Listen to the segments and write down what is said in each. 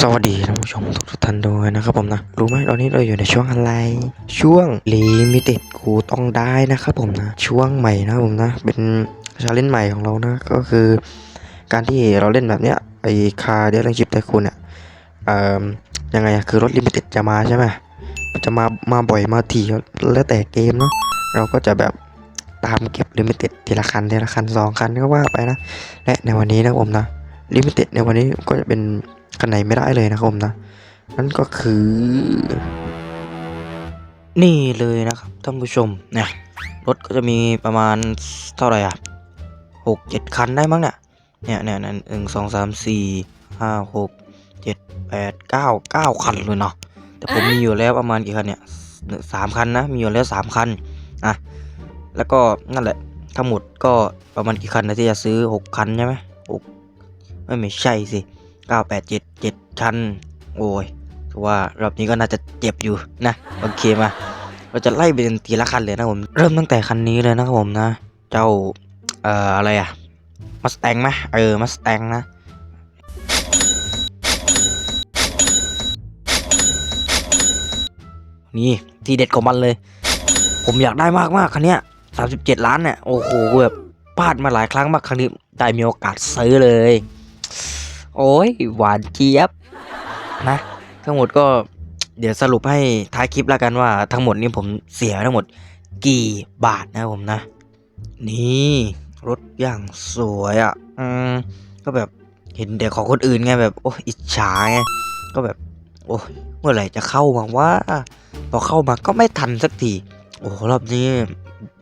สวัสดีท่านผู้ชมทุกท่านด้วยนะครับผมนะ รู้ไหมตอนนี้เราอยู่ในช่วงอะไร ช่วงลิมิเต็ดกูต้องได้นะครับผมนะ ช่วงใหม่นะผมนะ เป็นชาเลนจ์ใหม่ของเรานะ ก็คือ การที่เราเล่นแบบเนี้ยไอคาเดียร์ชิปไทคูนเนี่ยเอ่อยังไงอะคือรถลิมิเต็ดจะมาใช่ไหมจะมามาบ่อยมาถี่แล้วแต่เกมเนาะเราก็จะแบบตามเก็บลิมิเต็ดทีละคันทีละคันสองคันก็ว่าไปนะ และในวันนี้นะผมนะ ลิมิเต็ดในวันนี้ก็จะเป็นคันไหนไม่ได้เลยนะครับผมนะ นั่นก็คือ นี่เลยนะครับท่านผู้ชมเนี่ยรถก็จะมีประมาณเท่าไหร่อะหกเจ็ดคันได้มั้งเนี่ยเนี่ยเนี่ยนี่ยหนึ่งสองสามสี่ห้าหกเจ็ดแปดเก้าเก้าคันเลยเนาะแต่ผมมีอยู่แล้วประมาณกี่คันเนี่ยสามคันนะมีอยู่แล้วสามคันอะแล้วก็นั่นแหละทั้งหมดก็ประมาณกี่คันนะที่จะซื้อหกคันใช่ไหม ไม่ไม่ใช่สิเก้าแปดเจ็ดเจ็ดคันโอ้ยถือว่ารอบนี้ก็น่าจะเจ็บอยู่นะ โอเคมา เราจะไล่เป็นทีละคันเลยนะผม เริ่มตั้งแต่คันนี้เลยนะครับผมนะ เจ้า เอ่อ อะไรอะมัสแตงไหมเออมัสแตงนะนี่ทีเด็ดของมันเลย ผมอยากได้มากมากคันเนี้ยสามสิบเจ็ดล้านเนี่ย โอ้โหแบบพลาดมาหลายครั้งมากครั้งนี้ ได้มีโอกาสซื้อเลย โอ้ยหวานเจี๊ยบนะ ทั้งหมดก็เดี๋ยวสรุปให้ท้ายคลิปแล้วกันว่า ทั้งหมดนี้ผมเสียทั้งหมดกี่บาทนะผมนะ นี่รถอย่างสวยอะ่ะอืมก็แบบเห็นเด็กของคนอื่นไงแบบโอ้อิจฉาไงก็แบบ โอ้เมื่อไหร่จะเข้ามาว่าพอเข้ามาก็ไม่ทันสักทีโอ้รอบนี้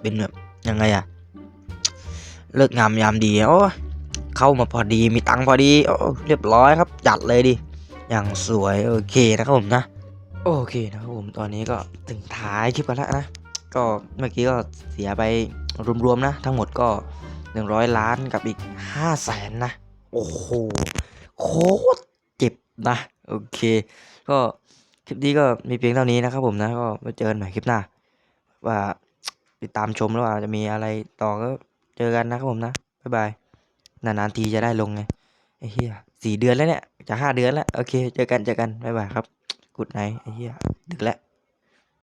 เป็นแบบยังไงอะเลิกงามยามดีโอ้ เข้ามาพอดีมีตังค์พอดีเรียบร้อยครับ จัดเลยดิอย่างสวยโอเคนะครับผมนะโอเคนะครับผมตอนนี้ก็ถึงท้ายคลิปกันแล้วนะก็เมื่อกี้ก็เสียไปรวมๆนะ ทั้งหมดก็ 100 ล้านกับอีก5 0 0แสนนะ โอ้โหโคตรเจ็บนะโอเค ก็คลิปนี้ก็มีเพียงเท่านี้นะครับผมนะก็ไว้เจอกันใหม่คลิปหน้า ว่าติดตามชมแล้วว่าจะมีอะไรต่อก็เจอกันนะครับผมนะบ๊ายบาย นานๆทีจะได้ลงไงไอ้เหี้ยสี่เดือนแล้วเนี่ยจะห้าเดือนแล้วโอเคเจอกันเจอกันบ๊ายบายครับกุดไนไอ้เหี้ยดึกแล้ว